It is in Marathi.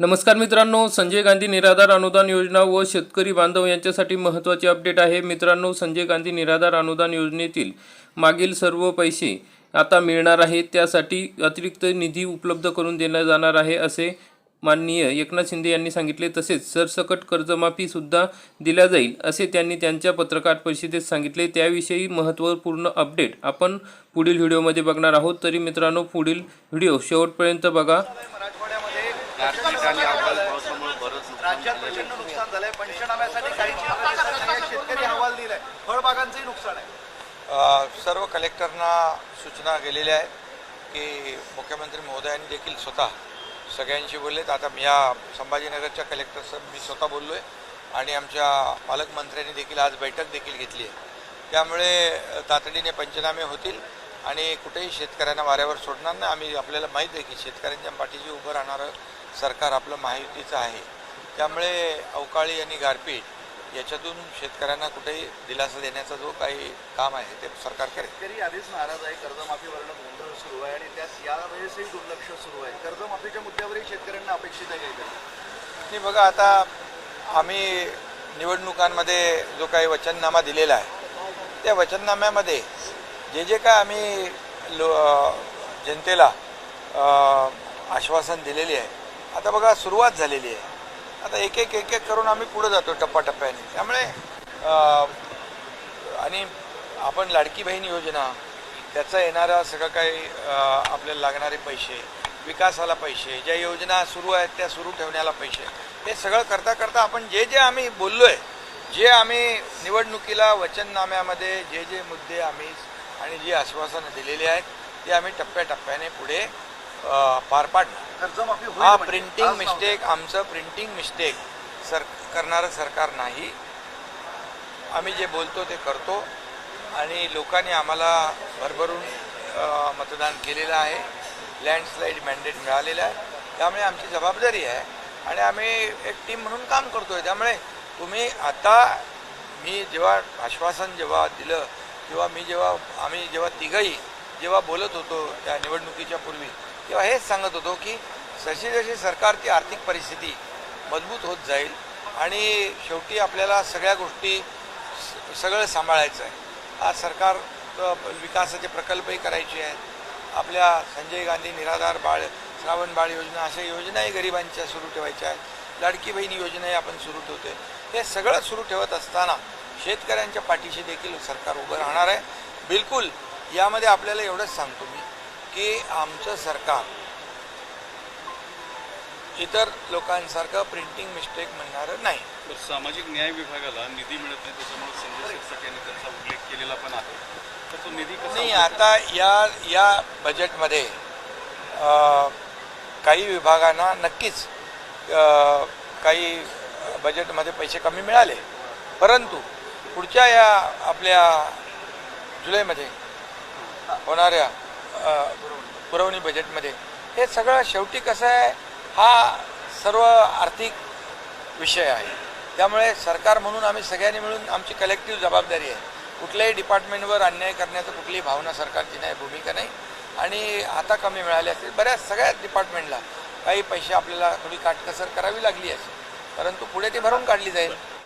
नमस्कार मित्रांनो संजय गांधी निराधार अनुदान योजना व शेतकरी बांधव यांच्यासाठी महत्त्वाचे अपडेट आहे. मित्रांनो संजय गांधी निराधार अनुदान योजनेतील मागील सर्व पैसे आता मिळणार आहेत. त्यासाठी अतिरिक्त निधी उपलब्ध करून देण्यात जाणार आहे असे माननीय एकनाथ शिंदे यांनी सांगितले. तसेच सरसकट कर्जमाफीसुद्धा दिल्या जाईल असे त्यांनी त्यांच्या पत्रकार परिषदेत सांगितले. त्याविषयी महत्त्वपूर्ण अपडेट आपण पुढील व्हिडिओमध्ये बघणार आहोत. तरी मित्रांनो पुढील व्हिडिओ शेवटपर्यंत बघा. अवकाळी पावसामुळे बरंच नुकसान राज्यात प्रचंड नुकसान झालंय. पंचनाम्यासाठी काही शेतकरी अहवाल दिलाय. फळबागांचंही नुकसान आहे. सर्व कलेक्टरना सूचना गेलेल्या आहेत की मुख्यमंत्री महोदयांनी देखील स्वतः सगळ्यांशी बोललेत. आता मी या संभाजीनगरच्या कलेक्टर मी स्वतः बोललो आहे आणि आमच्या पालकमंत्र्यांनी देखील आज बैठक देखील घेतली आहे. त्यामुळे तातडीने पंचनामे होतील आणि कुठेही शेतकऱ्यांना वाऱ्यावर सोडणार नाही. आम्ही आपल्याला माहीत आहे की शेतकऱ्यांच्या पाठीशी उभं राहणारं सरकार आपलं महायुतीचं आहे. त्यामुळे अवकाळी आणि गारपीट याच्यातून शेतकऱ्यांना कुठेही दिलासा देण्याचा जो काही काम आहे ते सरकार करेल. शेतकरी आधीच नाराज आहे कर्जमाफीवरनं गोंधळ सुरू आहे आणि त्यात यावेळेसही दुर्लक्ष सुरू आहे. कर्जमाफीच्या मुद्द्यावरही शेतकऱ्यांना अपेक्षित आहे नाही बघा आता आम्ही निवडणुकांमध्ये जो काही वचननामा दिलेला आहे त्या वचननाम्यामध्ये जे जे काय आम्ही लो जनतेला आश्वासन दिलेले आहे आता बघा सुरुवात झालेली आहे. आता एक एक एक एक करून आम्ही पुढं जातो टप्प्याटप्प्याने. त्यामुळे आणि आपण लाडकी बहीण योजना त्याचं येणारं सगळं काही आपल्याला लागणारे पैसे विकासाला पैसे ज्या योजना सुरू आहेत त्या सुरू ठेवण्याला पैसे हे सगळं करता करता आपण जे जे आम्ही बोललो आहे जे आम्ही निवडणुकीला वचननाम्यामध्ये जे जे मुद्दे आम्ही आणि जी आश्वासनं दिलेली आहेत ते आम्ही टप्प्याटप्प्याने पुढे पार पाडणार होईल हा म्हणजे. प्रिंटिंग नव्हतं. मिस्टेक आमचं प्रिंटिंग मिस्टेक सर करणारं सरकार नाही आम्ही जे बोलतो ते करतो आणि लोकांनी आम्हाला भरभरून मतदान केलेलं आहे लँडस्लाईड मॅन्डेट मिळालेलं आहे त्यामुळे आमची जबाबदारी आहे आणि आम्ही एक टीम म्हणून काम करतोय त्यामुळे तुम्ही आता मी जेव्हा आश्वासन जेव्हा दिलं किंवा मी जेव्हा आम्ही जेव्हा तिघही जेव्हा बोलत होतो त्या निवडणुकीच्या पूर्वी तेव्हा हेच सांगत होतो की जशी जशी सरकारची आर्थिक परिस्थिती मजबूत होत जाईल आणि शेवटी आपल्याला सगळ्या गोष्टी सगळं सांभाळायचं आहे. आज सरकार विकासाचे प्रकल्पही करायचे आहेत. आपल्या संजय गांधी निराधार बाळ श्रावण बाळ योजना अशा योजनाही गरिबांच्या सुरू ठेवायच्या आहेत. लाडकी बहीण योजनाही आपण सुरू ठेवतो हे सगळं सुरू ठेवत असताना शेतकऱ्यांच्या पाठीशी देखील सरकार उभं राहणार आहे. बिलकुल यामध्ये आपल्याला एवढंच सांगतो मी. की आमचं सरकार इतर लोकांसारखं प्रिंटिंग मिस्टेक म्हणणारं नाही. तर सामाजिक न्याय विभागाला निधी मिळत नाही त्याच्यामुळे संजय शिरसाट यांनी त्यांचा उल्लेख केलेला पण आहे. तर तो निधी नाही आता या या बजेटमध्ये काही विभागांना नक्कीच काही बजेटमध्ये पैसे कमी मिळाले. परंतु पुढच्या या आपल्या जुलैमध्ये होणाऱ्या पुरवणी बजेटमध्ये हे सगळं शेवटी कसं आहे हा सर्व आर्थिक विषय आहे. त्यामुळे सरकार म्हणून आम्ही सगळ्यांनी मिळून आमची कलेक्टिव्ह जबाबदारी आहे. कुठल्याही डिपार्टमेंटवर अन्याय करण्याचं कुठलीही भावना सरकारची नाही भूमिका नाही. आणि आता कमी मिळाले असतील. बऱ्याच सगळ्याच डिपार्टमेंटला काही पैसे आपल्याला थोडी काटकसर करावी लागली असेल. परंतु पुढे ती भरून काढली जाईल.